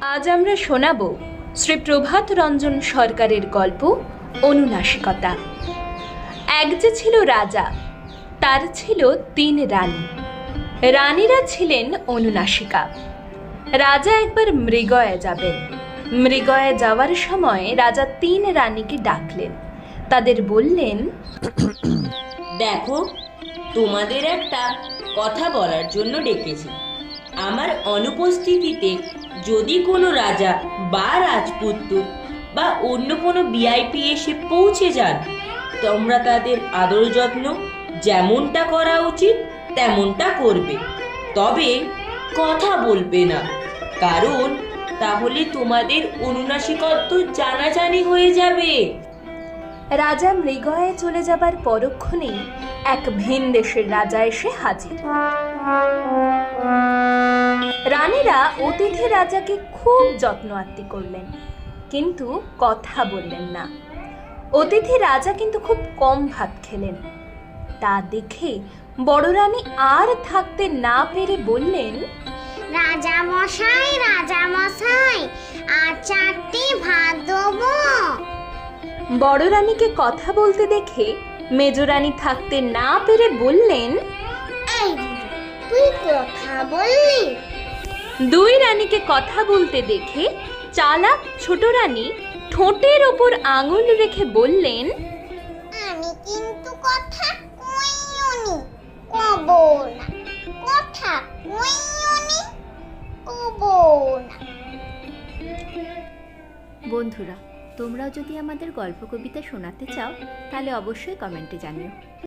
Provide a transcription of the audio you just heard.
আজ আমরা শোনাব শ্রী প্রভাত রঞ্জন সরকারের গল্প, অনুনাসিকতা। এক যে ছিল রাজা, তার ছিল তিন রানী। রানীরা ছিলেন অনুনাসিকা। রাজা একবার মৃগয়ে যাবেন। মৃগয়ে যাওয়ার সময় রাজা তিন রানীকে ডাকলেন। তাদের বললেন, দেখো, তোমাদের একটা কথা বলার জন্য ডেকেছি। আমার অনুপস্থিতিতে যদি কোনো রাজা বা রাজপুত্র বা অন্য কোনো ভিআইপি এসে পৌঁছে যান, তোমরা তাদের আদর যত্ন যেমনটা করা উচিত তেমনটা করবে। তবে কথা বলবে না, কারণ তাহলে তোমাদের অনুনাসিকত্ব জানাজানি হয়ে যাবে। রাজা মৃগয়ে চলে যাবার পরক্ষণেই এক ভিন দেশের রাজা এসে হাজির। রানীরা অতিথি রাজাকে খুব যত্ন আত্তি করলেন কিন্তু কথা বললেন না। অতিথি রাজা কিন্তু খুব কম ভাত খেলেন। তা দেখে বড় রানী আর থাকতে না পেরে বললেন রাজা মশাই রাজা মশাই আর চারটি ভাত দেবো। বড় রানীকে কথা বলতে দেখে মেজরানী থাকতে না পেরে বললেন এই তুই কথা বললি? দুই রানীকে কথা বলতে দেখে চালাক ছোট রানী ঠোঁটের ওপর আঙুল রেখে বললেন আমি কিন্তু কথা কইনি কব না। কথা কইনি কব না। বন্ধুরা তোমরাও যদি আমাদের গল্প কবিতা শোনাতে চাও তাহলে অবশ্যই কমেন্টে জানিও।